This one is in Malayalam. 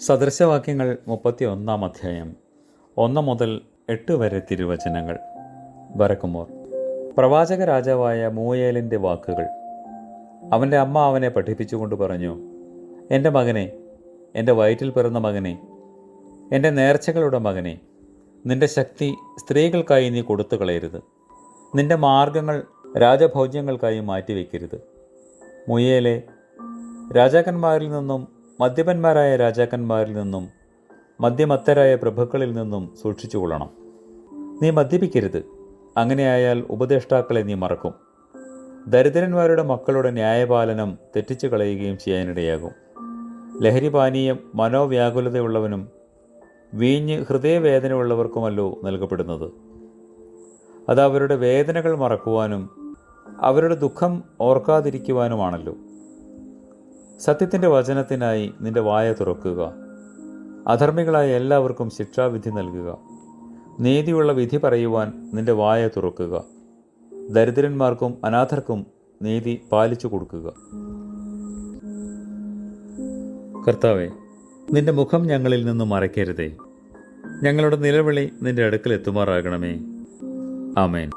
സദൃശവാക്യങ്ങൾ മുപ്പത്തി ഒന്നാം അധ്യായം. ഒന്ന് മുതൽ എട്ട് വരെ തിരുവചനങ്ങൾ. വരക്കുമോർ. പ്രവാചക രാജാവായ മൂയേലിന്റെ വാക്കുകൾ. അവന്റെ അമ്മ അവനെ പഠിപ്പിച്ചുകൊണ്ട് പറഞ്ഞു എന്റെ മകനെ എന്റെ വയറ്റിൽ പിറന്ന മകനെ എന്റെ നേർച്ചകളുടെ മകനെ നിന്റെ ശക്തി സ്ത്രീകൾക്കായി നീ കൊടുത്തു കളയരുത്. നിന്റെ മാർഗങ്ങൾ രാജഭോജ്യങ്ങൾക്കായി മാറ്റിവെക്കരുത്. മുയേലെ രാജാക്കന്മാരിൽ നിന്നും മദ്യപന്മാരായ രാജാക്കന്മാരിൽ നിന്നും മദ്യമത്തരായ പ്രഭുക്കളിൽ നിന്നും സൂക്ഷിച്ചുകൊള്ളണം നീ മദ്യപിക്കരുത്. അങ്ങനെയായാൽ ഉപദേഷ്ടാക്കളെ നീ മറക്കും. ദരിദ്രന്മാരുടെ മക്കളുടെ ന്യായപാലനം തെറ്റിച്ചു കളയുകയും ചെയ്യാനിടയാകും. ലഹരിപാനീയം മനോവ്യാകുലതയുള്ളവനും വീഞ്ഞ് ഹൃദയവേദനയുള്ളവർക്കുമല്ലോ നൽകപ്പെടുന്നത്. അത് അവരുടെ വേദനകൾ മറക്കുവാനും അവരുടെ ദുഃഖം ഓർക്കാതിരിക്കുവാനുമാണല്ലോ. സത്യത്തിന്റെ വചനത്തിനായി നിന്റെ വായ തുറക്കുക. അധർമ്മികളായ എല്ലാവർക്കും ശിക്ഷാവിധി നൽകുക. നീതിയുള്ള വിധി പറയുവാൻ നിന്റെ വായ തുറക്കുക. ദരിദ്രന്മാർക്കും അനാഥർക്കും നീതി പാലിച്ചു കൊടുക്കുക. കർത്താവെ നിന്റെ മുഖം ഞങ്ങളിൽ നിന്ന് മറയ്ക്കരുതേ. ഞങ്ങളുടെ നിലവിളി നിന്റെ അടുക്കൽ എത്തുമാറാകണമേ. ആമേൻ.